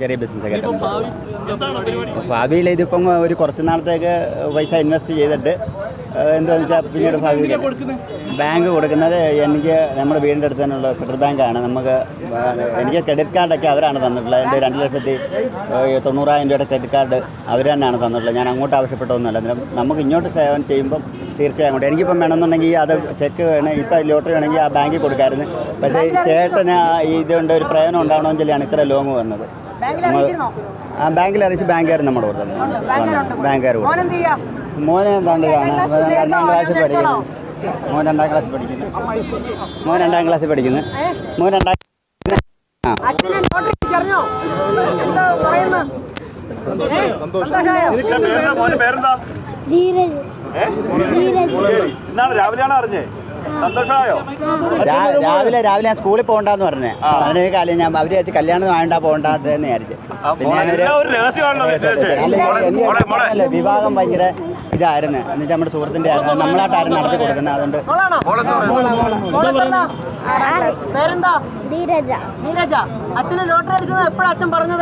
ചെറിയ ബിസിനസ് ഒക്കെ ഭാവി ഭാവിയിൽ ഇതിപ്പം ഒരു കുറച്ച് നാളത്തേക്ക് പൈസ ഇൻവെസ്റ്റ് ചെയ്തിട്ട് എന്താണെന്ന് വെച്ചാൽ പിന്നീട് ഭാവിയിൽ ബാങ്ക് കൊടുക്കുന്നത് എനിക്ക് നമ്മുടെ വീടിന്റെ അടുത്ത് തന്നെയുള്ള ഫെഡറൽ ബാങ്കാണ്. നമുക്ക് എനിക്ക് ക്രെഡിറ്റ് കാർഡൊക്കെ അവരാണ് തന്നിട്ടുള്ളത്. എന്റെ രണ്ട് ലക്ഷത്തി തൊണ്ണൂറായിരം രൂപയുടെ ക്രെഡിറ്റ് കാർഡ് അവർ തന്നെയാണ് തന്നിട്ടുള്ളത്. ഞാൻ അങ്ങോട്ട് ആവശ്യപ്പെട്ടതൊന്നുമല്ല അന്നേരം നമുക്ക് ഇങ്ങോട്ട് സേവനം ചെയ്യുമ്പം തീർച്ചയായും അങ്ങോട്ട്. എനിക്കിപ്പം വേണമെന്നുണ്ടെങ്കിൽ അത് ചെക്ക് വേണം ഇപ്പം ലോട്ടറി വേണമെങ്കിൽ ആ ബാങ്കിൽ കൊടുക്കാമായിരുന്നു. പക്ഷേ ഈ ചേട്ടന് ഇതുകൊണ്ട് ഒരു പ്രയോജനം ഉണ്ടാവണമെന്ന് ചൊല്ലിയാണ് ഇത്ര ലോങ് വന്നത്. ബാങ്കിൽ അറിയിച്ച് ബാങ്കുകാർ നമ്മുടെ കൂടെ തന്നെ. ബാങ്കുകാർ മോനെ എന്താണ്ട് കാണാം രണ്ടാം ക്ലാസ്സിൽ പഠിക്കുന്നു. മോൻ രണ്ടാം ക്ലാസ്സിൽ പഠിക്കുന്നു. മോൻ രണ്ടാം ക്ലാസ്സിൽ പഠിക്കുന്നു. മോൻ രണ്ടാം ധീരജ്. ഇന്നാണ് രാവിലെയാണ് അറിഞ്ഞേ? സന്തോഷമായോ? രാവിലെ രാവിലെ ഞാൻ സ്കൂളിൽ പോകണ്ടെന്ന് പറഞ്ഞേ. അതിന് കാലം ഞാൻ അവർ വെച്ച് കല്യാണം വേണ്ട പോകണ്ടെന്ന് വിചാരിച്ചു. പിന്നെ ഞാനൊരു വിവാഹം ഭയങ്കര ഇതായിരുന്നു. എന്നിട്ട് നമ്മുടെ സുഹൃത്തിന്റെ ആയിരുന്നു. നമ്മളായിട്ടായിരുന്നു നടത്തി കൊടുക്കുന്നത്. അതുകൊണ്ട്? പേരെന്താ? നീരജ. നീരജ. അച്ഛന് ലോട്ടറി അടിച്ചത് എപ്പോഴാ അച്ഛൻ പറഞ്ഞത്?